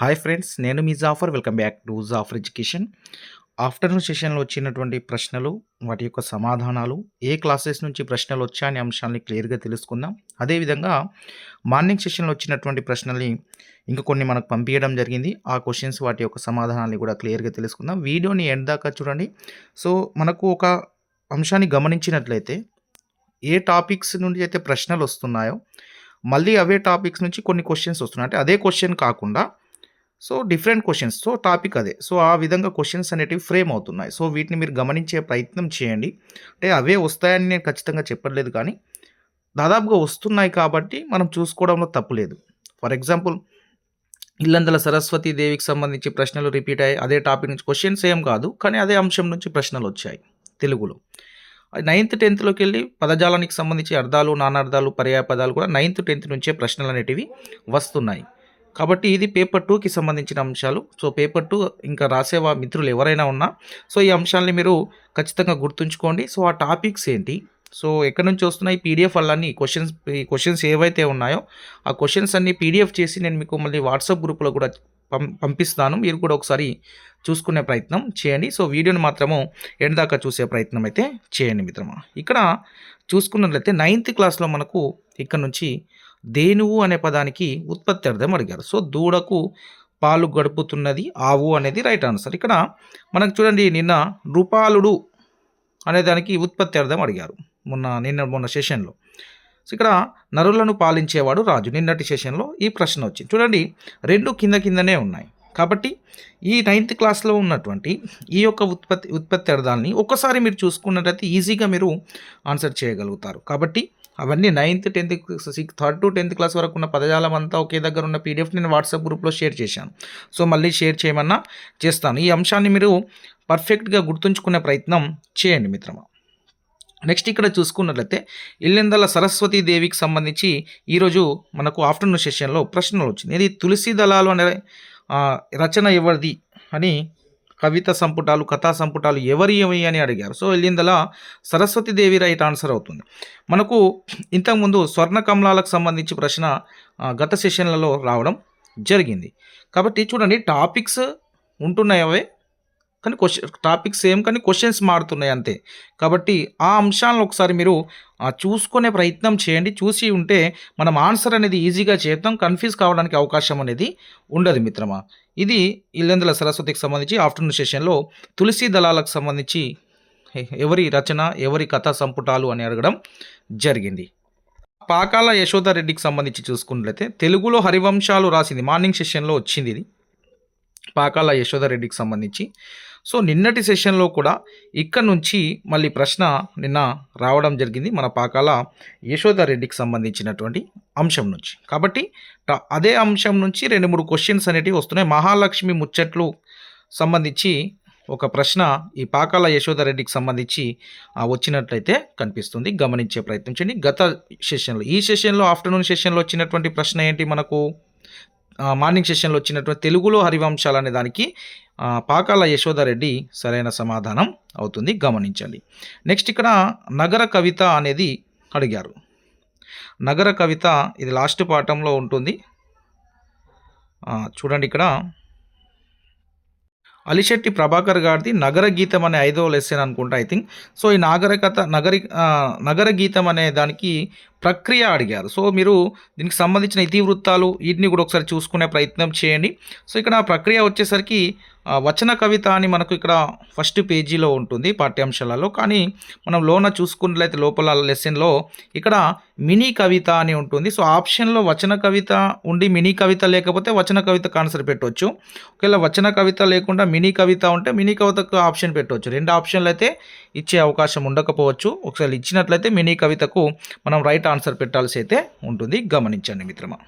Hi friends నేను మీ Jaffar. Welcome back to Jaffar education. Afternoon సెషన్లో వచ్చినటువంటి ప్రశ్నలు వాటి యొక్క సమాధానాలు ఏ క్లాసెస్ నుంచి ప్రశ్నలు వచ్చాయనే అంశాన్ని క్లియర్గా తెలుసుకుందాం. అదేవిధంగా మార్నింగ్ సెషన్లో వచ్చినటువంటి ప్రశ్నల్ని ఇంకా కొన్ని మనకు పంపించడం జరిగింది. ఆ క్వశ్చన్స్ వాటి యొక్క సమాధానాన్ని కూడా క్లియర్గా తెలుసుకుందాం. వీడియోని ఎండ్ దాకా చూడండి. సో మనకు ఒక అంశాన్ని గమనించినట్లయితే ఏ టాపిక్స్ నుండి అయితే ప్రశ్నలు వస్తున్నాయో మళ్ళీ అవే టాపిక్స్ నుంచి కొన్ని క్వశ్చన్స్ వస్తున్నాయి. అంటే అదే క్వశ్చన్ కాకుండా so different questions. So topic అదే. సో ఆ విధంగా క్వశ్చన్స్ అనేటివి ఫ్రేమ్ అవుతున్నాయి. సో వీటిని మీరు గమనించే ప్రయత్నం చేయండి. అంటే అవే వస్తాయని నేను ఖచ్చితంగా చెప్పట్లేదు కానీ దాదాపుగా వస్తున్నాయి కాబట్టి మనం చూసుకోవడంలో తప్పు లేదు. ఫర్ ఎగ్జాంపుల్ ఇల్లందల సరస్వతి దేవికి సంబంధించి ప్రశ్నలు రిపీట్ అయ్యాయి. అదే టాపిక్ నుంచి క్వశ్చన్స్ ఏం కాదు కానీ అదే అంశం నుంచి ప్రశ్నలు వచ్చాయి తెలుగులో. నైన్త్ టెన్త్లోకి వెళ్ళి పదజాలానికి సంబంధించి అర్థాలు నానార్థాలు పర్యాయ పదాలు కూడా నైన్త్ టెన్త్ నుంచే ప్రశ్నలు అనేటివి వస్తున్నాయి. కాబట్టి ఇది పేపర్ టూకి సంబంధించిన అంశాలు. సో పేపర్ టూ ఇంకా రాసేవా మిత్రులు ఎవరైనా ఉన్నా సో ఈ అంశాలని మీరు ఖచ్చితంగా గుర్తుంచుకోండి. సో ఆ టాపిక్స్ ఏంటి? సో ఎక్కడి నుంచి వస్తున్నాయి? పీడిఎఫ్ అన్నీ క్వశ్చన్స్ ఈ క్వశ్చన్స్ ఏవైతే ఉన్నాయో ఆ క్వశ్చన్స్ అన్ని పీడిఎఫ్ చేసి నేను మీకు మళ్ళీ వాట్సాప్ గ్రూప్లో కూడా పం పంపిస్తాను. మీరు కూడా ఒకసారి చూసుకునే ప్రయత్నం చేయండి. సో వీడియోని మాత్రము ఎండ్ దాకా చూసే ప్రయత్నం అయితే చేయండి మిత్రమా. ఇక్కడ చూసుకున్నట్లయితే నైన్త్ క్లాస్లో మనకు ఇక్కడ నుంచి దేనువు అనే పదానికి ఉత్పత్తి అర్థం అడిగారు. సో దూడకు పాలు గడుపుతున్నది ఆవు అనేది రైట్ ఆన్సర్. ఇక్కడ మనకు చూడండి నిన్న రూపాలుడు అనే దానికి ఉత్పత్తి అర్థం అడిగారు. మొన్న నిన్న మొన్న సెషన్లో. సో ఇక్కడ నరులను పాలించేవాడు రాజు. నిన్నటి సెషన్లో ఈ ప్రశ్న వచ్చింది. చూడండి రెండు కింద కిందనే ఉన్నాయి. కాబట్టి ఈ నైన్త్ క్లాస్లో ఉన్నటువంటి ఈ యొక్క ఉత్పత్తి ఉత్పత్తి అర్థాలని ఒక్కసారి మీరు చూసుకున్నట్లయితే ఈజీగా మీరు ఆన్సర్ చేయగలుగుతారు. కాబట్టి అవన్నీ ninth tenth six third to tenth class వరకు ఉన్న పదజాలం అంతా ఒకే దగ్గర ఉన్న పీడిఎఫ్ నేను వాట్సాప్ గ్రూప్లో షేర్ చేశాను. సో మళ్ళీ షేర్ చేయమన్నా చేస్తాను. ఈ అంశాన్ని మీరు పర్ఫెక్ట్గా గుర్తుంచుకునే ప్రయత్నం చేయండి మిత్రమా. నెక్స్ట్ ఇక్కడ చూసుకున్నట్లయితే ఇల్లెందల సరస్వతీ దేవికి సంబంధించి ఈరోజు మనకు ఆఫ్టర్నూన్ సెషన్లో ప్రశ్నలు వచ్చింది ఇది తులసి దళాలు అనే రచన ఎవరిది అని కవిత సంపుటాలు కథా సంపుటాలు ఎవరి ఏవి అని అడిగారు. సో వెళ్ళిందలా సరస్వతి దేవి రైట్ ఆన్సర్ అవుతుంది. మనకు ఇంతకుముందు స్వర్ణ కమలాలకు సంబంధించి ప్రశ్న గత సెషన్లలో రావడం జరిగింది. కాబట్టి చూడండి టాపిక్స్ ఉంటున్నాయి అవే కానీ క్వశ్చన్ టాపిక్స్ ఏం కానీ క్వశ్చన్స్ మారుతున్నాయి అంతే. కాబట్టి ఆ అంశాలను ఒకసారి మీరు చూసుకునే ప్రయత్నం చేయండి. చూసి ఉంటే మనం ఆన్సర్ అనేది ఈజీగా చేద్దాం కన్ఫ్యూజ్ కావడానికి అవకాశం అనేది ఉండదు మిత్రమా. ఇది ఇల్లెందుల సరస్వతికి సంబంధించి ఆఫ్టర్నూన్ సెషన్లో తులసి దళాలకు సంబంధించి ఎవరి రచన ఎవరి కథా సంపుటాలు అని అడగడం జరిగింది. పాకాల యశోద రెడ్డికి సంబంధించి చూసుకున్నట్లయితే తెలుగులో హరివంశాలు రాసింది మార్నింగ్ సెషన్లో వచ్చింది ఇది. పాకాల యశోద రెడ్డికి సంబంధించి సో నిన్నటి సెషన్లో కూడా ఇక్కడ నుంచి మళ్ళీ ప్రశ్న నిన్న రావడం జరిగింది. మన పాకాల యశోద రెడ్డికి సంబంధించినటువంటి అంశం నుంచి. కాబట్టి అదే అంశం నుంచి రెండు మూడు క్వశ్చన్స్ అనేటివి వస్తున్నాయి. మహాలక్ష్మి ముచ్చట్లు సంబంధించి ఒక ప్రశ్న ఈ పాకాల యశోద రెడ్డికి సంబంధించి వచ్చినట్లయితే కనిపిస్తుంది. గమనించే ప్రయత్నం చేయండి. గత సెషన్లో ఈ సెషన్లో ఆఫ్టర్నూన్ సెషన్లో వచ్చినటువంటి ప్రశ్న ఏంటి మనకు? మార్నింగ్ సెషన్లో వచ్చినటువంటి తెలుగులో హరివంశాలు అనే దానికి పాకాల యశోదారెడ్డి సరైన సమాధానం అవుతుంది. గమనించండి. నెక్స్ట్ ఇక్కడ నగర కవిత అనేది అడిగారు. నగర కవిత ఇది లాస్ట్ పాఠంలో ఉంటుంది. చూడండి ఇక్కడ. అలిశెట్టి ప్రభాకర్ గారిది నగర గీతం అనే ఐదో లెసన్ అనుకుంటా ఐ థింక్. సో ఈ నాగరికత నగరి నగర గీతం అనే దానికి ప్రక్రియ అడిగారు. సో మీరు దీనికి సంబంధించిన ఇతివృత్తాలు వీటిని కూడా ఒకసారి చూసుకునే ప్రయత్నం చేయండి. సో ఇక్కడ ప్రక్రియ వచ్చేసరికి వచన కవిత అని మనకు ఇక్కడ ఫస్ట్ పేజీలో ఉంటుంది పాఠ్యాంశాలలో. కానీ మనం లోన చూసుకున్నట్లయితే లోపల లెసన్లో ఇక్కడ మినీ కవిత అని ఉంటుంది. సో ఆప్షన్లో వచన కవిత ఉండి మినీ కవిత లేకపోతే వచన కవిత ఆన్సర్ పెట్టవచ్చు ఒకవేళ వచన కవిత లేకుండా మినీ కవిత ఉంటే మినీ కవితకు ఆప్షన్ పెట్టవచ్చు రెండు ఆప్షన్లు అయితే ఇచ్చే అవకాశం ఉండకపోవచ్చు. ఒకసారి ఇచ్చినట్లయితే మినీ కవితకు మనం రైట్ ఆన్సర్ పెట్టాల్సి అయితే ఉంటుంది. గమనించండి మిత్రమా.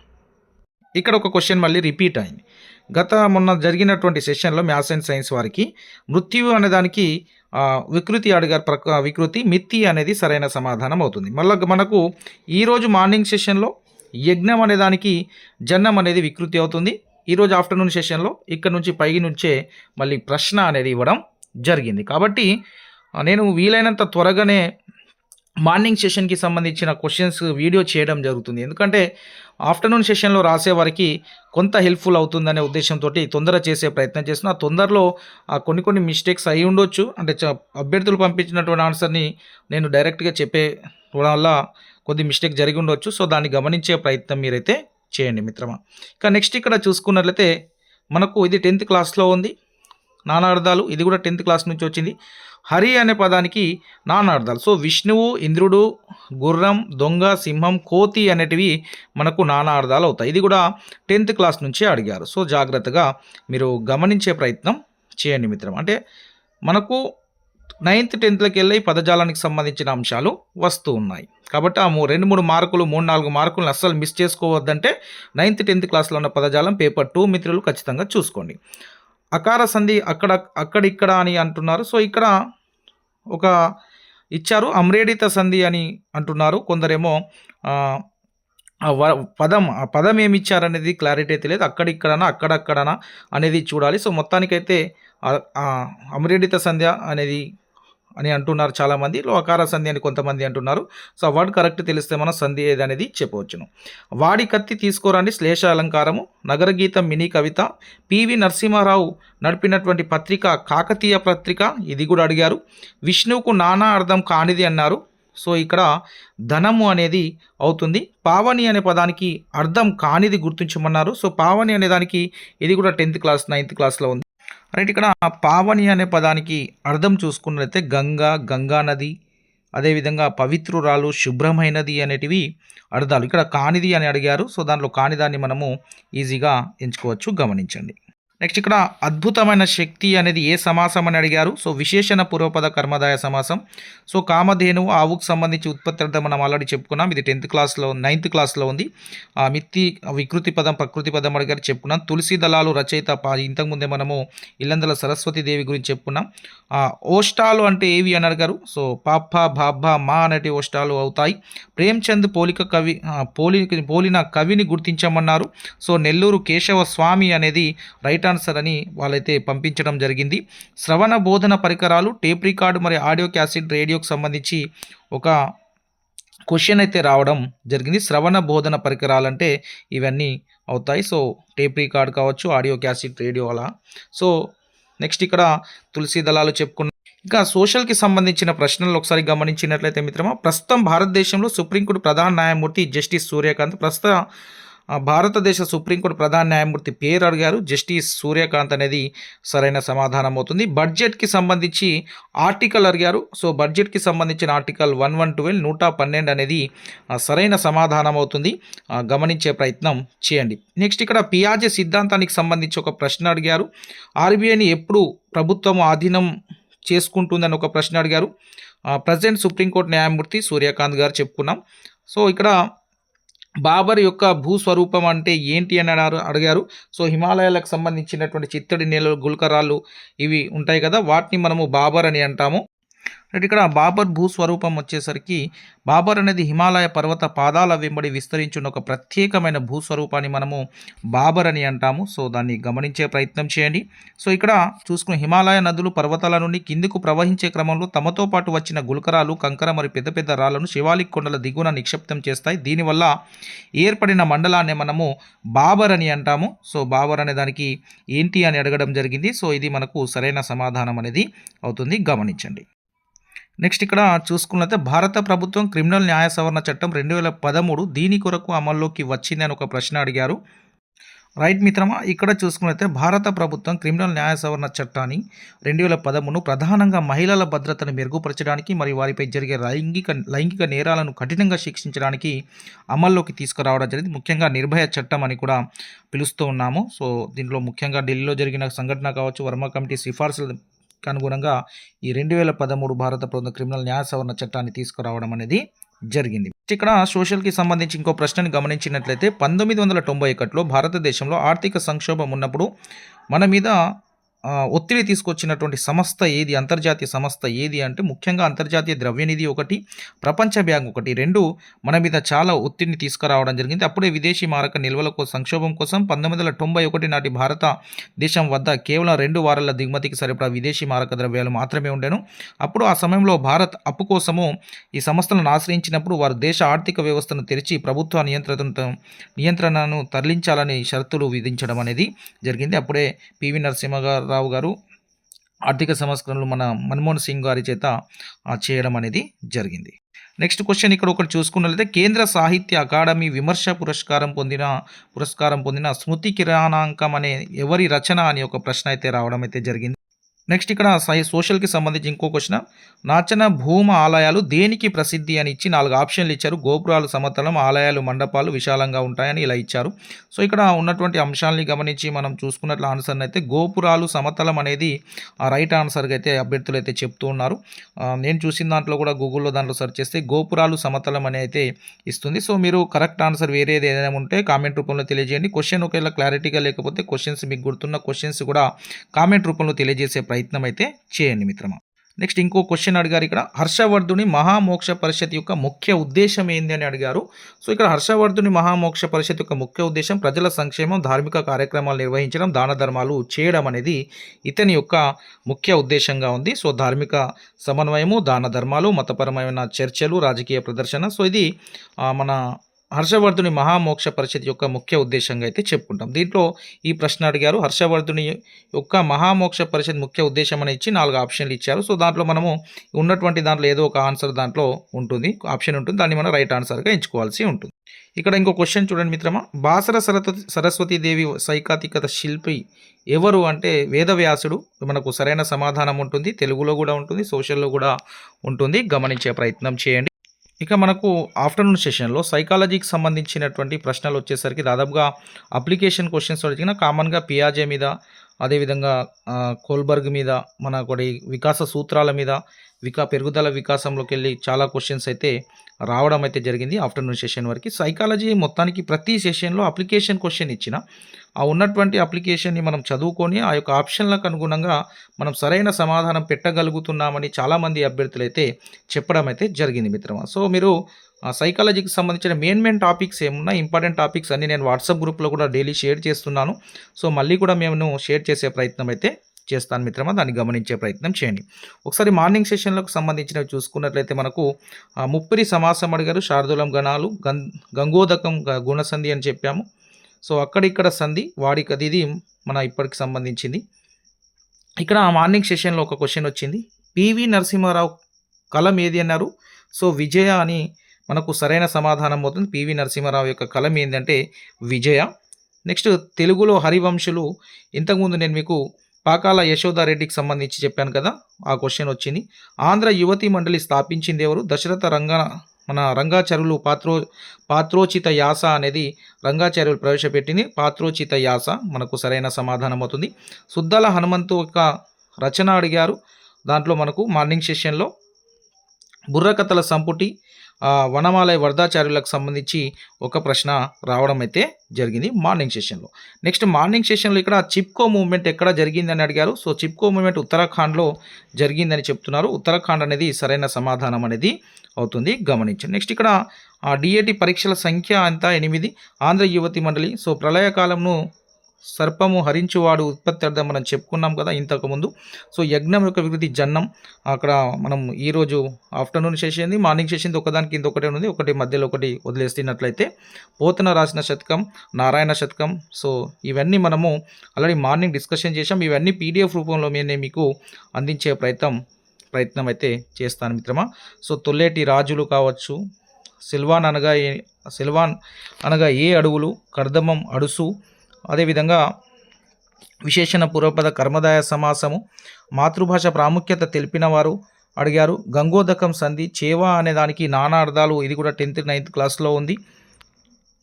ఇక్కడ ఒక క్వశ్చన్ మళ్ళీ రిపీట్ అయింది. గత మొన్న జరిగినటువంటి సెషన్లో మ్యాథ్స్ అండ్ సైన్స్ వారికి మృత్యు అనేదానికి వికృతి అడిగారు. ప్రక వికృతి మిత్తి అనేది సరైన సమాధానం అవుతుంది. మళ్ళీ మనకు ఈరోజు మార్నింగ్ సెషన్లో యజ్ఞం అనే దానికి జన్నం అనేది వికృతి అవుతుంది. ఈరోజు ఆఫ్టర్నూన్ సెషన్లో ఇక్కడ నుంచి పైకి నుంచే మళ్ళీ ప్రశ్న అనేది ఇవ్వడం జరిగింది. కాబట్టి నేను వీలైనంత త్వరగానే మార్నింగ్ సెషన్కి సంబంధించిన క్వశ్చన్స్ వీడియో చేయడం జరుగుతుంది. ఎందుకంటే ఆఫ్టర్నూన్ సెషన్లో రాసే వారికి కొంత హెల్ప్ఫుల్ అవుతుందనే ఉద్దేశంతో తొందర చేసే ప్రయత్నం చేస్తున్నా. తొందరలో కొన్ని కొన్ని మిస్టేక్స్ అయి ఉండొచ్చు. అంటే అభ్యర్థులు పంపించినటువంటి ఆన్సర్ని నేను డైరెక్ట్గా చెప్పే వల్ల కొద్ది మిస్టేక్ జరిగి ఉండొచ్చు. సో దాన్ని గమనించే ప్రయత్నం మీరైతే చేయండి మిత్రమా. ఇక నెక్స్ట్ ఇక్కడ చూసుకున్నట్లయితే మనకు ఇది టెన్త్ క్లాస్లో ఉంది. నానార్థాలు ఇది కూడా టెన్త్ క్లాస్ నుంచి వచ్చింది. హరి అనే పదానికి నానార్థాలు. సో విష్ణువు ఇంద్రుడు గుర్రం దొంగ సింహం కోతి అనేటివి మనకు నానా అర్థాలు అవుతాయి. ఇది కూడా టెన్త్ క్లాస్ నుంచే అడిగారు. సో జాగ్రత్తగా మీరు గమనించే ప్రయత్నం చేయండి మిత్రం. అంటే మనకు నైన్త్ టెన్త్లోకి వెళ్ళి పదజాలానికి సంబంధించిన అంశాలు వస్తూ ఉన్నాయి. కాబట్టి ఆ రెండు మూడు మార్కులు మూడు నాలుగు మార్కులను అస్సలు మిస్ చేసుకోవద్దంటే నైన్త్ టెన్త్ క్లాస్లో ఉన్న పదజాలం పేపర్ టూ మిత్రులు ఖచ్చితంగా చూసుకోండి. అకార సంధి అక్కడ అక్కడిక్కడ అని అంటున్నారు. సో ఇక్కడ ఒక ఇచ్చారు అమ్రేడిత సంధి అని అంటున్నారు. కొందరేమో వ- పదం ఆ పదం ఏమి ఇచ్చారనేది క్లారిటీ అయితే లేదు. అక్కడిక్కడనా అక్కడక్కడనా అనేది చూడాలి. సో మొత్తానికైతే అమ్రేడిత సంధ్య అనేది అని అంటున్నారు చాలామంది. లోకార సంధి అని కొంతమంది అంటున్నారు. సో ఆ వర్డ్ కరెక్ట్ తెలిస్తే మనం సంధి ఏది అనేది చెప్పవచ్చును. వాడి కత్తి తీసుకోరండి. శ్లేష అలంకారము. నగరగీతం మినీ కవిత. పివి నరసింహారావు నడిపినటువంటి పత్రిక కాకతీయ పత్రిక ఇది కూడా అడిగారు. విష్ణువుకు నానా అర్థం కానిది అన్నారు. సో ఇక్కడ ధనము అనేది అవుతుంది. పావని అనే పదానికి అర్థం కానిది గుర్తించమన్నారు. సో పావని అనే దానికి ఇది కూడా టెన్త్ క్లాస్ నైన్త్ క్లాస్లో ఉంది. రైట్ ఇక్కడ పావని అనే పదానికి అర్థం చూసుకున్నట్లయితే గంగా గంగా నది అదేవిధంగా పవిత్రురాలు శుభ్రమైనది అనేటివి అర్థాలు. ఇక్కడ కానిది అని అడిగారు సో దాంట్లో కానిదాన్ని మనము ఈజీగా ఎంచుకోవచ్చు గమనించండి. నెక్స్ట్ ఇక్కడ అద్భుతమైన శక్తి అనేది ఏ సమాసం అని అడిగారు? సో విశేషణ పూర్వపద కర్మదాయ సమాసం. సో కామధేను ఆవుకు సంబంధించి ఉత్పత్తి అర్థం మనం ఆల్రెడీ చెప్పుకున్నాం. ఇది టెన్త్ క్లాస్లో నైన్త్ క్లాస్లో ఉంది. ఆ మిత్తి వికృతి పదం ప్రకృతి పదం అడిగారు చెప్పుకున్నాం. తులసి దళాలు రచయిత ఇంతకుముందే మనము ఇల్లందల సరస్వతి దేవి గురించి చెప్పుకున్నాం. ఆ, ఓష్టాలు అంటే ఏవి అని అడిగారు? సో పాప బాబ్బ మా అనేటి ఓష్టాలు అవుతాయి. ప్రేమ్చంద్ పోలిక కవి పోలి పోలిన కవిని గుర్తించమన్నారు. సో నెల్లూరు కేశవ స్వామి అనేది రైట్ ఆన్సర్ అని వాళ్ళైతే పంపించడం జరిగింది. శ్రవణ బోధన పరికరాలు టేప్ రికార్డు మరి ఆడియో క్యాసెట్ రేడియోకి సంబంధించి ఒక క్వశ్చన్ అయితే రావడం జరిగింది. శ్రవణ బోధన పరికరాలు అంటే ఇవన్నీ అవుతాయి. సో టేప్ రికార్డ్ కావచ్చు ఆడియో క్యాసెట్ రేడియో అలా. సో నెక్స్ట్ ఇక్కడ తులసి దళాలు చెప్పుకున్నాం ఇంకా సోషల్కి సంబంధించిన ప్రశ్నలు ఒకసారి గమనించినట్లయితే మిత్రమా ప్రస్తుతం భారతదేశంలో సుప్రీంకోర్టు ప్రధాన న్యాయమూర్తి జస్టిస్ సూర్యకాంత్ ప్రస్తుత భారతదేశ సుప్రీంకోర్టు ప్రధాన న్యాయమూర్తి పేరు అడిగారు జస్టిస్ సూర్యకాంత్ అనేది సరైన సమాధానం అవుతుంది. బడ్జెట్కి సంబంధించి ఆర్టికల్ అడిగారు సో బడ్జెట్కి సంబంధించిన ఆర్టికల్ వన్ వన్ ట్వెల్వ్ నూట పన్నెండు అనేది సరైన సమాధానం అవుతుంది. గమనించే ప్రయత్నం చేయండి. నెక్స్ట్ ఇక్కడ పియాజే సిద్ధాంతానికి సంబంధించి ఒక ప్రశ్న అడిగారు. ఆర్బీఐని ఎప్పుడు ప్రభుత్వం ఆధీనం చేసుకుంటుందని ఒక ప్రశ్న అడిగారు. ప్రజెంట్ సుప్రీంకోర్టు న్యాయమూర్తి సూర్యకాంత్ గారు చెప్పుకున్నాం. సో ఇక్కడ బాబర్ యొక్క భూస్వరూపం అంటే ఏంటి అని అన్నారు అడిగారు. సో హిమాలయాలకు సంబంధించినటువంటి చిత్తడి నేలలు గుల్కరాళ్ళు ఇవి ఉంటాయి కదా వాటిని మనము బాబర్ అని అంటాము. అంటే ఇక్కడ బాబర్ భూస్వరూపం వచ్చేసరికి బాబర్ అనేది హిమాలయ పర్వత పాదాల వెంబడి విస్తరించిన ఒక ప్రత్యేకమైన భూస్వరూపాన్ని మనము బాబర్ అని అంటాము. సో దాన్ని గమనించే ప్రయత్నం చేయండి. సో ఇక్కడ చూసుకుని హిమాలయ నదులు పర్వతాల నుండి కిందకు ప్రవహించే క్రమంలో తమతో పాటు వచ్చిన గులకరాలు కంకర మరియు పెద్ద పెద్ద రాళ్ళను శివాలిక్ కొండల దిగువన నిక్షిప్తం చేస్తాయి. దీనివల్ల ఏర్పడిన మండలాన్ని మనము బాబర్ అని అంటాము. సో బాబర్ అనే దానికి ఏంటి అని అడగడం జరిగింది. సో ఇది మనకు సరైన సమాధానం అనేది అవుతుంది. గమనించండి. నెక్స్ట్ ఇక్కడ చూసుకున్నట్లయితే భారత ప్రభుత్వం క్రిమినల్ న్యాయ సవరణ చట్టం రెండు వేల పదమూడు దీని కొరకు అమల్లోకి వచ్చిందని ఒక ప్రశ్న అడిగారు. రైట్ మిత్రమా ఇక్కడ చూసుకున్నట్లయితే భారత ప్రభుత్వం క్రిమినల్ న్యాయ సవరణ చట్టాన్ని రెండు వేల పదమూడు ప్రధానంగా మహిళల భద్రతను మెరుగుపరచడానికి మరియు వారిపై జరిగే లైంగిక లైంగిక నేరాలను కఠినంగా శిక్షించడానికి అమల్లోకి తీసుకురావడం జరిగింది. ముఖ్యంగా నిర్భయ చట్టం అని కూడా పిలుస్తూ ఉన్నాము. సో దీంట్లో ముఖ్యంగా ఢిల్లీలో జరిగిన సంఘటన కావచ్చు వర్మ కమిటీ సిఫార్సుల అనుగుణంగా ఈ రెండు వేల పదమూడు భారత ప్రభుత్వం క్రిమినల్ న్యాయ సవరణ చట్టాన్ని తీసుకురావడం అనేది జరిగింది. ఇక్కడ సోషల్కి సంబంధించి ఇంకో ప్రశ్నని గమనించినట్లయితే పంతొమ్మిది వందల తొంభై ఒకటిలో భారతదేశంలో ఆర్థిక సంక్షోభం ఉన్నప్పుడు మన మీద ఒత్తిడి తీసుకొచ్చినటువంటి సంస్థ ఏది? అంతర్జాతీయ సంస్థ ఏది అంటే ముఖ్యంగా అంతర్జాతీయ ద్రవ్యనిధి ఒకటి, ప్రపంచ బ్యాంక్ ఒకటి. రెండు మన మీద చాలా ఒత్తిడిని తీసుకురావడం జరిగింది. అప్పుడే విదేశీ మారక నిల్వలకు సంక్షోభం కోసం 1991 నాటి భారత దేశం వద్ద కేవలం రెండు వారాల దిగుమతికి సరిపడా విదేశీ మారక ద్రవ్యాలు మాత్రమే ఉండేను అప్పుడు ఆ సమయంలో భారత్ అప్పు కోసము ఈ సంస్థలను ఆశ్రయించినప్పుడు వారు దేశ ఆర్థిక వ్యవస్థను తెరిచి ప్రభుత్వ నియంత్రణతో నియంత్రణను తరలించాలని షరతులు విధించడం అనేది జరిగింది. అప్పుడే పివి నరసింహ గారు ఆర్థిక సంస్కరణలు మన మన్మోహన్ సింగ్ గారి చేత చేయడం అనేది జరిగింది. నెక్స్ట్ క్వశ్చన్ ఇక్కడ ఒకటి చూసుకున్నట్లయితే కేంద్ర సాహిత్య అకాడమీ విమర్శ పురస్కారం పొందిన పురస్కారం పొందిన స్మృతి కిరణాంకం అనే ఎవరి రచన అని ఒక ప్రశ్న అయితే రావడం అయితే జరిగింది. నెక్స్ట్ ఇక్కడ సై సోషల్‌కి సంబంధించి ఇంకో క్వశ్చన్ నాచన భూమ ఆలయాలు దేనికి ప్రసిద్ధి అని ఇచ్చి నాలుగు ఆప్షన్‌లు ఇచ్చారు. గోపురాలు సమతలం, ఆలయాలు మండపాలు విశాలంగా ఉంటాయని ఇలా ఇచ్చారు. సో, ఇక్కడ ఉన్నటువంటి అంశాల్ని గమనించి మనం చూసుకున్నట్లు అయితే గోపురాలు సమతలం అనేది ఆ రైట్ ఆన్సర్‌గా అయితే అభ్యర్థులు అయితే చెప్తూ ఉన్నారు. నేను చూసిన దాంట్లో కూడా గూగుల్‌లో దాంట్లో సెర్చ్ చేస్తే గోపురాలు సమతలం అని అయితే ఇస్తుంది. సో, మీరు కరెక్ట్ ఆన్సర్ వేరేది ఏదైనా ఉంటే కామెంట్ రూపంలో తెలియజేయండి. క్వశ్చన్ ఒకవేళ క్లారిటీగా లేకపోతే క్వశ్చన్స్ మీకు గుర్తున్న క్వశ్చన్స్ కూడా కామెంట్ రూపంలో తెలియజేసే ప్రయత్నం ప్రయత్నం అయితే చేయండి మిత్రమా. నెక్స్ట్ ఇంకో క్వశ్చన్ అడిగారు ఇక్కడ హర్షవర్ధుని మహామోక్ష పరిషత్ యొక్క ముఖ్య ఉద్దేశం ఏంది అని అడిగారు. సో, ఇక్కడ హర్షవర్ధుని మహామోక్ష పరిషత్ యొక్క ముఖ్య ఉద్దేశం ప్రజల సంక్షేమం, ధార్మిక కార్యక్రమాలు నిర్వహించడం, దాన ధర్మాలు చేయడం అనేది ఇతని యొక్క ముఖ్య ఉద్దేశంగా ఉంది. సో, ధార్మిక సమన్వయము, దాన ధర్మాలు, మతపరమైన చర్చలు, రాజకీయ ప్రదర్శన. సో, ఇది మన హర్షవర్ధుని మహామోక్ష పరిషత్ యొక్క ముఖ్య ఉద్దేశంగా అయితే చెప్పుకుంటాం. దీంట్లో ఈ ప్రశ్న అడిగారు. హర్షవర్ధుని యొక్క మహామోక్ష పరిషత్ ముఖ్య ఉద్దేశం అని ఇచ్చి నాలుగు ఆప్షన్‌లు ఇచ్చారు. సో, దాంట్లో మనము ఉన్నటువంటి దాంట్లో ఏదో ఒక ఆన్సర్ దాంట్లో ఉంటుంది. ఆప్షన్ ఉంటుంది. దాన్ని మనం రైట్ ఆన్సర్‌గా ఎంచుకోవాల్సి ఉంటుంది. ఇక్కడ ఇంకో క్వశ్చన్ చూడండి మిత్రమా. బాసర సరస్వతి సరస్వతీదేవి సైకాతికత శిల్పి ఎవరు అంటే వేదవ్యాసుడు. మనకు సరైన సమాధానం ఉంటుంది. తెలుగులో కూడా ఉంటుంది. సోషల్‌లో కూడా ఉంటుంది. గమనించే ప్రయత్నం చేయండి. ఇక మనకు ఆఫ్టర్‌నూన్ సెషన్‌లో సైకాలజీకి సంబంధించినటువంటి ప్రశ్నలు వచ్చేసరికి దాదాపుగా అప్లికేషన్ క్వశ్చన్స్ అడిగిన కామన్‌గా పియాజే మీద అదేవిధంగా కోల్బర్గ్ మీద మన ఒకటి వికాస సూత్రాల మీద వికా పెరుగుదల వికాసంలోకెళ్ళి చాలా క్వశ్చన్స్ అయితే రావడం అయితే జరిగింది ఆఫ్టర్‌నూన్ సెషన్ వరకు సైకాలజీ మొత్తానికి ప్రతి సెషన్‌లో అప్లికేషన్ క్వశ్చన్ ఇచ్చిన ఆ ఉన్నటువంటి అప్లికేషన్‌ని మనం చదువుకొని ఆ యొక్క ఆప్షన్‌లకు అనుగుణంగా మనం సరైన సమాధానం పెట్టగలుగుతున్నామని చాలామంది అయితే చెప్పడం అయితే జరిగింది మిత్రమా. సో, మీరు సైకాలజీకి సంబంధించిన మెయిన్ మెయిన్ టాపిక్స్ ఏమున్నా ఇంపార్టెంట్ టాపిక్స్ అన్నీ నేను వాట్సాప్ గ్రూప్‌లో కూడా డైలీ షేర్ చేస్తున్నాను. సో, మళ్ళీ కూడా మేము షేర్ చేసే ప్రయత్నం అయితే చేస్తాను మిత్రమా. దాన్ని గమనించే ప్రయత్నం చేయండి. ఒకసారి మార్నింగ్ సెషన్‌లకు సంబంధించినవి చూసుకున్నట్లయితే మనకు ముప్పిరి సమాసం అడిగారు. శార్దూలం గణాలు, గం గంగోదకం గ గుణసంధి అని చెప్పాము. సో, అక్కడిక్కడ సంధి వాడికది ఇది మన ఇప్పటికి సంబంధించింది. ఇక్కడ మార్నింగ్ సెషన్‌లో ఒక క్వశ్చన్ వచ్చింది. పివి నరసింహారావు కలం ఏది అన్నారు. సో, విజయ అని మనకు సరైన సమాధానం అవుతుంది. పివి నరసింహారావు యొక్క కలం ఏంటంటే విజయ. నెక్స్ట్ తెలుగులో హరివంశులు ఇంతకుముందు నేను మీకు పాకాల యశోదారెడ్డికి సంబంధించి చెప్పాను కదా! ఆ క్వశ్చన్ వచ్చింది. ఆంధ్ర యువతి మండలి స్థాపించింది ఎవరు? దశరథ రంగ మన రంగాచార్యులు పాత్రో పాత్రోచిత యాస అనేది రంగాచార్యులు ప్రవేశపెట్టింది. పాత్రోచిత యాస మనకు సరైన సమాధానం అవుతుంది. సుద్దాల హనుమంతు యొక్క రచన అడిగారు. దాంట్లో మనకు మార్నింగ్ సెషన్‌లో బుర్రకథల సంపుటి వనమాలయ వరదాచార్యులకు సంబంధించి ఒక ప్రశ్న రావడం అయితే జరిగింది మార్నింగ్ సెషన్‌లో. నెక్స్ట్ మార్నింగ్ సెషన్‌లో ఇక్కడ చిప్కో మూవ్‌మెంట్ ఎక్కడ జరిగిందని అడిగారు. సో, చిప్కో మూవ్‌మెంట్ ఉత్తరాఖండ్‌లో జరిగిందని చెప్తున్నారు. ఉత్తరాఖండ్ అనేది సరైన సమాధానం అనేది అవుతుంది. గమనించండి. నెక్స్ట్ ఇక్కడ డిఏటి డీఏటీ పరీక్షల సంఖ్య అంతా ఎనిమిది ఆంధ్ర యువతి మండలి. సో, ప్రళయకాలంను సర్పము హరించువాడు ఉత్పత్త్యర్థం మనం చెప్పుకున్నాం కదా ఇంతకుముందు. సో, యజ్ఞం యొక్క వికృతి జన్నం. అక్కడ మనం ఈరోజు ఆఫ్టర్‌నూన్ చేసింది మార్నింగ్ చేసింది ఒకదానికి కింద ఒకటే ఉంది. ఒకటి మధ్యలో ఒకటి వదిలేస్తున్నట్లయితే పోతన రాసిన శతకం, నారాయణ శతకం. సో, ఇవన్నీ మనము ఆల్రెడీ మార్నింగ్ డిస్కషన్ చేశాం. ఇవన్నీ పీడీఎఫ్ రూపంలో నేను మీకు అందించే ప్రయత్నం ప్రయత్నం అయితే చేస్తాను మిత్రమా. సో, తొల్లేటి రాజులు కావచ్చు, సిల్వాన్ అనగా సిల్వాన్ అనగా ఏ అడవులు, కర్దమం అడుసు, అదేవిధంగా విశేషణ పూర్వపద కర్మదాయ సమాసము, మాతృభాష ప్రాముఖ్యత తెలిపినవారు అడిగారు. గంగోదకం సంధి, చేవా అనే దానికి నానా అర్థాలు ఇది కూడా 10థ్, 9థ్ క్లాస్‌లో ఉంది.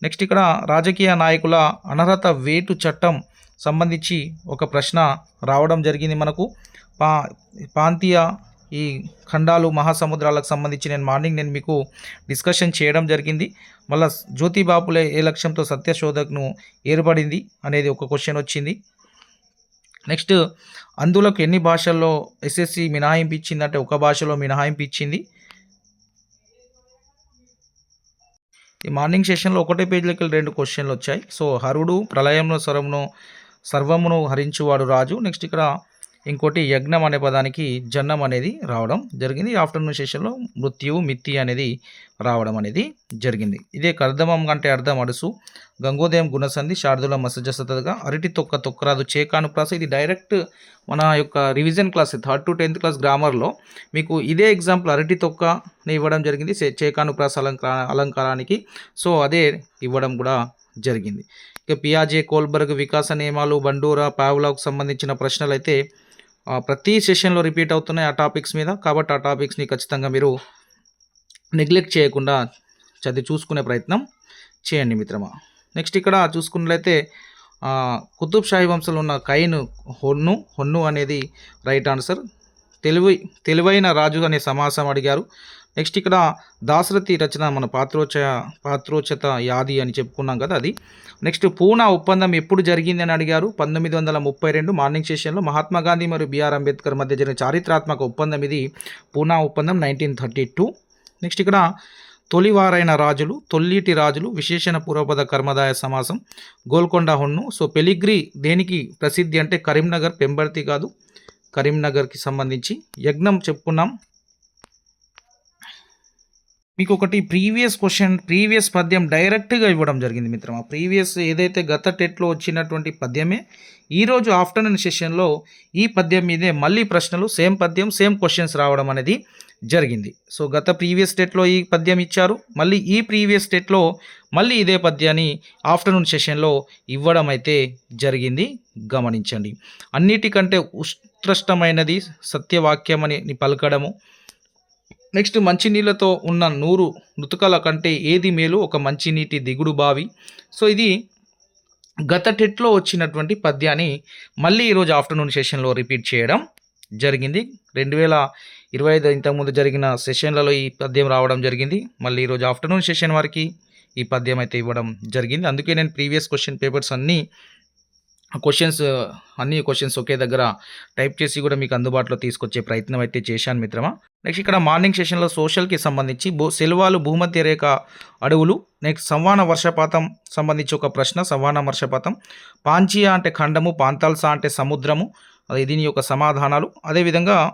నెక్స్ట్ ఇక్కడ రాజకీయ నాయకుల అనర్హత వేటు చట్టం సంబంధించి ఒక ప్రశ్న రావడం జరిగింది మనకు. పా ప్రాంతీయ ఈ ఖండాలు, మహాసముద్రాలకు సంబంధించి నేను మార్నింగ్ నేను మీకు డిస్కషన్ చేయడం జరిగింది. మళ్ళా జ్యోతిబాపులే ఏ లక్ష్యంతో సత్యశోధక్‌ను ఏర్పడింది అనేది ఒక క్వశ్చన్ వచ్చింది. నెక్స్ట్ అందులోకి ఎన్ని భాషల్లో ఎస్ఎస్సి మినహాయింపు ఇచ్చిందంటే ఒక భాషలో మినహాయింపు ఇచ్చింది ఈ మార్నింగ్ సెషన్లో ఒకటే పేజీలోకి రెండు క్వశ్చన్లు వచ్చాయి సో హరుడు ప్రళయంలో స్వరమును సర్వమును హరించువాడు రాజు నెక్స్ట్ ఇక్కడ ఇంకోటి యజ్ఞం అనే పదానికి జన్నం అనేది రావడం జరిగింది. ఆఫ్టర్నూన్ సెషన్లో మృత్యువు మిత్తి అనేది రావడం అనేది జరిగింది. ఇదే కర్దమం అంటే అర్థం అడుసు గంగోదయం గుణసంధి శారదుల మసజసతగా అరటి తొక్క తొక్కరాదు చేకాను ప్రాస ఇది డైరెక్ట్ మన యొక్క revision class third to tenth class గ్రామర్లో మీకు ఇదే ఎగ్జాంపుల్ అరటి తొక్కని ఇవ్వడం జరిగింది. చేకాను ప్రాస అలంకార అలంకారానికి. సో అదే ఇవ్వడం కూడా జరిగింది. ఇక పియాజే కోల్బర్గ్ వికాస నియమాలు బండూరా పావులాకు సంబంధించిన ప్రశ్నలు అయితే ప్రతి సెషన్లో రిపీట్ అవుతున్నాయి ఆ టాపిక్స్ మీద. కాబట్టి ఆ టాపిక్స్ని ఖచ్చితంగా మీరు నెగ్లెక్ట్ చేయకుండా చదివి చూసుకునే ప్రయత్నం చేయండి మిత్రమా. నెక్స్ట్ ఇక్కడ చూసుకున్నట్లయితే కుతుబ్ షాహి వంశంలో ఉన్న కైన్ హొన్ను హొన్ను అనేది రైట్ ఆన్సర్ తెలివి తెలివైన రాజు అనే సమాసం అడిగారు. నెక్స్ట్ ఇక్కడ దాశరథి రచన మన పాత్రోచ పాత్రోచత యాది అని చెప్పుకున్నాం కదా అది. నెక్స్ట్ పూనా ఒప్పందం ఎప్పుడు జరిగింది అని అడిగారు. పంతొమ్మిది వందల ముప్పై రెండు మార్నింగ్ సెషన్లో మహాత్మా గాంధీ మరియు బిఆర్ అంబేద్కర్ మధ్య జరిగిన చారిత్రాత్మక ఒప్పందం ఇది. పూనా ఒప్పందం నైన్టీన్ థర్టీ టూ. నెక్స్ట్ ఇక్కడ తొలివారైన రాజులు తొల్లిటి రాజులు విశేషణ పూర్వపద కర్మదాయ సమాసం గోల్కొండ హొన్ను. సో పెలిగ్రి దేనికి ప్రసిద్ధి అంటే కరీంనగర్ పెంబర్తి కాదు. కరీంనగర్కి సంబంధించి యజ్ఞం చెప్పుకున్నాం. మీకు ఒకటి ప్రీవియస్ క్వశ్చన్ ప్రీవియస్ పద్యం డైరెక్ట్గా ఇవ్వడం జరిగింది మిత్రమా ప్రీవియస్ ఏదైతే గత టెట్లో వచ్చినటువంటి పద్యమే ఈరోజు ఆఫ్టర్నూన్ సెషన్లో ఈ పద్యం మీదే మళ్ళీ ప్రశ్నలు సేమ్ పద్యం సేమ్ క్వశ్చన్స్ రావడం అనేది జరిగింది. సో గత ప్రీవియస్ డేట్లో ఈ పద్యం ఇచ్చారు మళ్ళీ ఈ ప్రీవియస్ డేట్లో మళ్ళీ ఇదే పద్యాన్ని ఆఫ్టర్నూన్ సెషన్లో ఇవ్వడం అయితే జరిగింది. గమనించండి. అన్నిటికంటే ఉత్కృష్టమైనది సత్యవాక్యం అని పలకడము నెక్స్ట్ మంచినీళ్ళతో ఉన్న నూరు మృతుకల కంటే ఏది మేలు? ఒక మంచినీటి దిగుడు బావి. సో ఇది గత టెట్లో వచ్చినటువంటి పద్యాన్ని మళ్ళీ ఈరోజు ఆఫ్టర్నూన్ సెషన్లో రిపీట్ చేయడం జరిగింది. రెండు వేల ఇరవై ఐదు ఇంతకుముందు జరిగిన సెషన్లలో ఈ పద్యం రావడం జరిగింది. మళ్ళీ ఈరోజు ఆఫ్టర్నూన్ సెషన్ వారికి ఈ పద్యం అయితే ఇవ్వడం జరిగింది. అందుకే నేను ప్రీవియస్ క్వశ్చన్ పేపర్స్ అన్నీ క్వశ్చన్స్ అన్ని క్వశ్చన్స్ ఒకే దగ్గర టైప్ చేసి కూడా మీకు అందుబాటులో తీసుకొచ్చే ప్రయత్నం అయితే చేశాను మిత్రమా. నెక్స్ట్ ఇక్కడ మార్నింగ్ సెషన్లో సోషల్కి సంబంధించి భూ సెల్వాలు భూమధ్య రేఖ అడవులు నెక్స్ట్ సంవాన వర్షపాతం సంబంధించి ఒక ప్రశ్న సంవాన వర్షపాతం. పాంచియా అంటే ఖండము పాంతాల్సా అంటే సముద్రము అది దీని యొక్క సమాధానాలు. అదేవిధంగా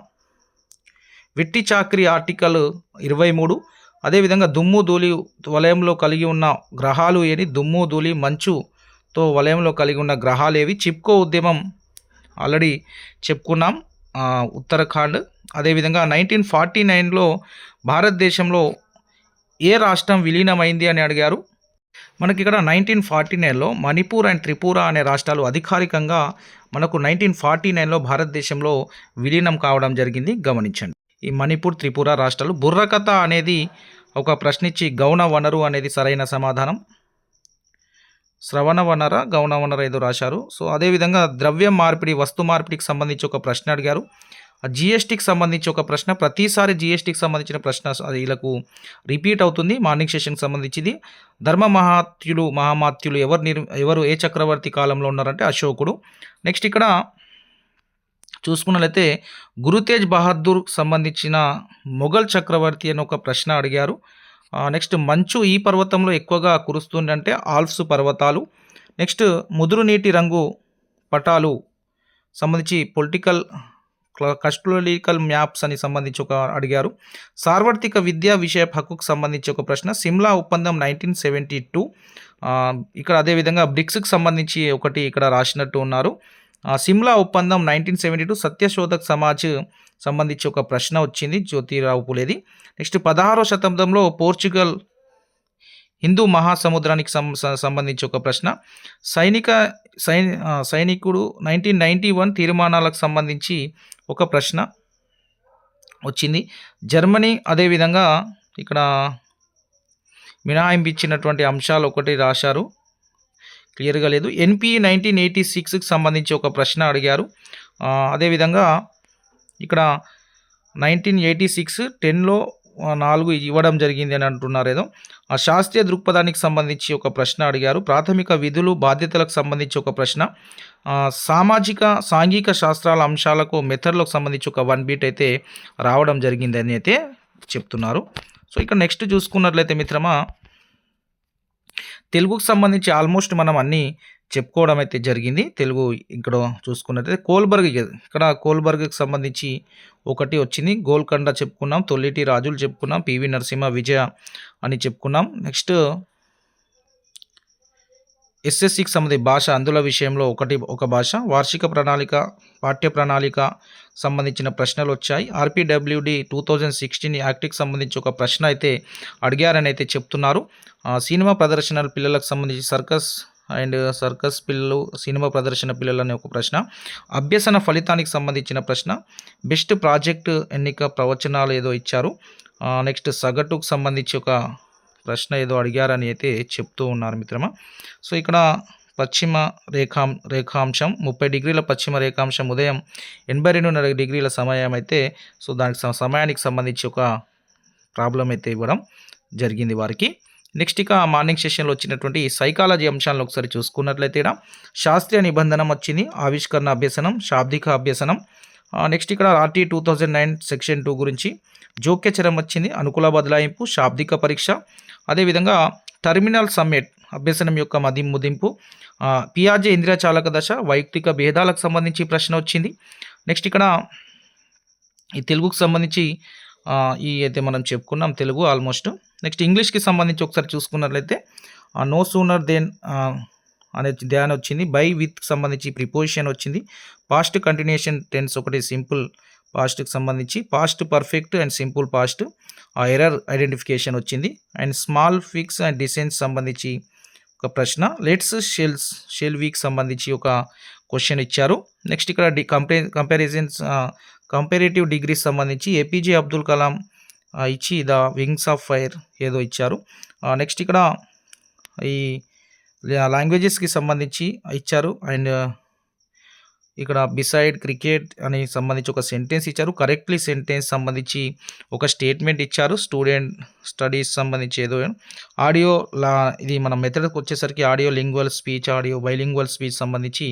వెట్టి చాక్రి ఆర్టికల్ ఇరవై మూడు. అదేవిధంగా దుమ్ము ధూళి వలయంలో కలిగి ఉన్న గ్రహాలు ఏని? దుమ్ము ధూళి తో వలయంలో కలిగి ఉన్న గ్రహాలు ఏవి చిప్కో ఉద్యమం. ఆల్రెడీ చెప్పుకున్నాం. ఉత్తరాఖండ్. అదేవిధంగా నైన్టీన్ ఫార్టీ నైన్లో భారతదేశంలో ఏ రాష్ట్రం విలీనమైంది అని అడిగారు? మనకి ఇక్కడ నైన్టీన్ ఫార్టీ నైన్లో మణిపూర్ అండ్ త్రిపుర అనే రాష్ట్రాలు అధికారికంగా మనకు నైన్టీన్ ఫార్టీ నైన్లో భారతదేశంలో విలీనం కావడం జరిగింది. గమనించండి. ఈ మణిపూర్ త్రిపుర రాష్ట్రాలు బుర్రకథ అనేది ఒక ప్రశ్నించి గౌణ వనరు అనేది సరైన సమాధానం. శ్రవణ వనర గౌణ వనర ఏదో రాశారు. సో అదేవిధంగా ద్రవ్యం మార్పిడి వస్తు మార్పిడికి సంబంధించి ఒక ప్రశ్న అడిగారు. జిఎస్టీకి సంబంధించి ఒక ప్రశ్న ప్రతిసారి జిఎస్టీకి సంబంధించిన ప్రశ్న వీళ్ళకు రిపీట్ అవుతుంది మార్నింగ్ సెషన్కి సంబంధించింది. ధర్మ మహాత్యులు మహామాత్యులు ఎవరు నిర్ ఎవరు ఏ చక్రవర్తి కాలంలో ఉన్నారంటే అశోకుడు. నెక్స్ట్ ఇక్కడ చూసుకున్నట్లయితే గురుతేజ్ బహదూర్ సంబంధించిన మొఘల్ చక్రవర్తి అని ఒక ప్రశ్న అడిగారు. నెక్స్ట్ మంచు ఈ పర్వతంలో ఎక్కువగా కురుస్తుందంటే ఆల్ప్స్ పర్వతాలు. నెక్స్ట్ ముదురు నీటి రంగు పటాలు సంబంధించి పొలిటికల్ కస్టోలికల్ మ్యాప్స్ అని సంబంధించి ఒక అడిగారు. సార్వత్రిక విద్యా విషయ హక్కుకు సంబంధించి ఒక ప్రశ్న. సిమ్లా ఒప్పందం నైన్టీన్ సెవెంటీ టూ ఇక్కడ అదేవిధంగా బ్రిక్స్కి సంబంధించి ఒకటి ఇక్కడ రాసినట్టు ఉన్నారు. సిమ్లా ఒప్పందం nineteen seventy two Satyashodhak Samaj సంబంధించి ఒక ప్రశ్న వచ్చింది జ్యోతిరావు పులేది. నెక్స్ట్ పదహారో శతాబ్దంలో పోర్చుగల్ హిందూ మహాసముద్రానికి సం సంబంధించి ఒక ప్రశ్న. సైనిక సై సైనికుడు నైన్టీన్ నైంటీ వన్ తీర్మానాలకు సంబంధించి ఒక ప్రశ్న వచ్చింది. జర్మనీ అదేవిధంగా ఇక్కడ మినహాయింపు ఇచ్చినటువంటి అంశాలు ఒకటి రాశారు. క్లియర్గా లేదు ఎన్పి నైన్టీన్ ఎయిటీ సిక్స్కి సంబంధించి ఒక ప్రశ్న అడిగారు అదేవిధంగా ఇక్కడ నైన్టీన్ ఎయిటీ సిక్స్ టెన్లో నాలుగు ఇవ్వడం జరిగింది అని అంటున్నారు ఏదో. ఆ శాస్త్రీయ దృక్పథానికి సంబంధించి ఒక ప్రశ్న అడిగారు. ప్రాథమిక విధులు, బాధ్యతలకు సంబంధించి ఒక ప్రశ్న. సామాజిక, సాంఘిక శాస్త్రాల అంశాలకు మెథడ్‌లకు సంబంధించి ఒక వన్ బీట్ అయితే రావడం జరిగిందని అయితే చెప్తున్నారు. సో, ఇక్కడ నెక్స్ట్ చూసుకున్నట్లయితే మిత్రమా తెలుగుకు సంబంధించి ఆల్మోస్ట్ మనం అన్నీ చెప్పుకోవడం అయితే జరిగింది. తెలుగు ఇక్కడ చూసుకున్నట్లయితే కోల్బర్గ్ ఇక్కడ కోల్బర్గ్‌కి సంబంధించి ఒకటి వచ్చింది. గోల్కొండ చెప్పుకున్నాం. తొల్లిటి రాజులు చెప్పుకున్నాం. పివి నరసింహ, విజయ అని చెప్పుకున్నాం. నెక్స్ట్ ఎస్ఎస్‌సికి సంబంధించి భాష అందుల విషయంలో ఒకటి ఒక భాష. వార్షిక ప్రణాళిక, పాఠ్య ప్రణాళిక సంబంధించిన ప్రశ్నలు వచ్చాయి ఆర్పీడబ్ల్యూడి టూ థౌజండ్ సిక్స్టీన్ యాక్ట్‌కి సంబంధించి ఒక ప్రశ్న అయితే అడిగారని అయితే చెప్తున్నారు. సినిమా ప్రదర్శనలు పిల్లలకు సంబంధించి సర్కస్ అండ్ సర్కస్ పిల్లలు, సినిమా ప్రదర్శన పిల్లలు అనే ఒక ప్రశ్న. అభ్యసన ఫలితానికి సంబంధించిన ప్రశ్న. బెస్ట్ ప్రాజెక్ట్ ఎన్నిక ప్రవచనాలు ఏదో ఇచ్చారు. నెక్స్ట్ సగటుకు సంబంధించి ఒక ప్రశ్న ఏదో అడిగారని అయితే చెప్తూ ఉన్నారు మిత్రమా. సో, ఇక్కడ పశ్చిమ రేఖాం రేఖాంశం 30 డిగ్రీల పశ్చిమ రేఖాంశం ఉదయం 82:30 డిగ్రీల సమయం అయితే సో, దానికి సమయానికి సంబంధించి ఒక ప్రాబ్లం అయితే ఇవ్వడం జరిగింది వారికి. నెక్స్ట్ ఇక మార్నింగ్ సెషన్‌లో వచ్చినటువంటి సైకాలజీ అంశాలను ఒకసారి చూసుకున్నట్లయితే శాస్త్రీయ నిబంధనం వచ్చింది. ఆవిష్కరణ అభ్యసనం, శాబ్దిక అభ్యసనం. నెక్స్ట్ ఇక్కడ R T two thousand nine section two గురించి జోక్యచరం వచ్చింది. అనుకూల బదలాయింపు, శాబ్దిక పరీక్ష. అదేవిధంగా టర్మినల్ సమ్మెట్ అభ్యసనం యొక్క మది ముదింపు. పిఆర్జే ఇంద్రియ చాలక దశ, వైయక్తిక భేదాలకు సంబంధించి ప్రశ్న వచ్చింది. నెక్స్ట్ ఇక్కడ ఈ తెలుగుకు సంబంధించి ఈ అయితే మనం చెప్పుకున్నాం తెలుగు ఆల్మోస్ట్. నెక్స్ట్ ఇంగ్లీష్‌కి సంబంధించి ఒకసారి చూసుకున్నట్లయితే నో సూనర్ దెన్ అనే ధ్యాన్ వచ్చింది. బై విత్‌కి సంబంధించి ప్రిపోజిషన్ వచ్చింది. పాస్ట్ కంటిన్యూషన్ టెన్స్ ఒకటి సింపుల్ పాస్ట్‌కి సంబంధించి. Past perfect and simple past. ఆ ఎర్రర్ ఐడెంటిఫికేషన్ వచ్చింది. అండ్ స్మాల్ ఫిక్స్ అండ్ డిసెన్స్ సంబంధించి ఒక ప్రశ్న. లెట్స్ షెల్స్ షెల్ వీక్ సంబంధించి ఒక క్వశ్చన్ ఇచ్చారు. నెక్స్ట్ ఇక్కడ డి కంపే కంపారిజన్స్ కంపారేటివ్ డిగ్రీస్ సంబంధించి ఏపీజే అబ్దుల్ కలాం ఇచ్చి ద వింగ్స్ ఆఫ్ ఫైర్ ఏదో ఇచ్చారు. నెక్స్ట్ ఇక్కడ ఈ లాంగ్వేజెస్‌కి సంబంధించి ఇచ్చారు. అండ్ ఇక్కడ బిసైడ్ క్రికెట్ అని సంబంధించి ఒక సెంటెన్స్ ఇచ్చారు. కరెక్ట్‌లీ సెంటెన్స్ సంబంధించి ఒక స్టేట్మెంట్ ఇచ్చారు. స్టూడెంట్ స్టడీస్ సంబంధించి ఏదో ఆడియో లా ఇది మన మెథడ్‌కి వచ్చేసరికి audio lingual speech, audio bilingual speech సంబంధించి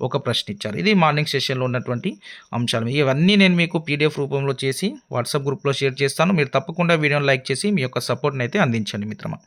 ఒక ప్రశ్న ఇచ్చారు. ఇది మార్నింగ్ సెషన్‌లో ఉన్నటువంటి అంశాలు. ఇవన్నీ నేను మీకు పీడిఎఫ్ రూపంలో చేసి వాట్సాప్ గ్రూప్‌లో షేర్ చేస్తాను. మీరు తప్పకుండా వీడియోని లైక్ చేసి మీ యొక్క సపోర్ట్‌ని అయితే అందించండి మిత్రమా.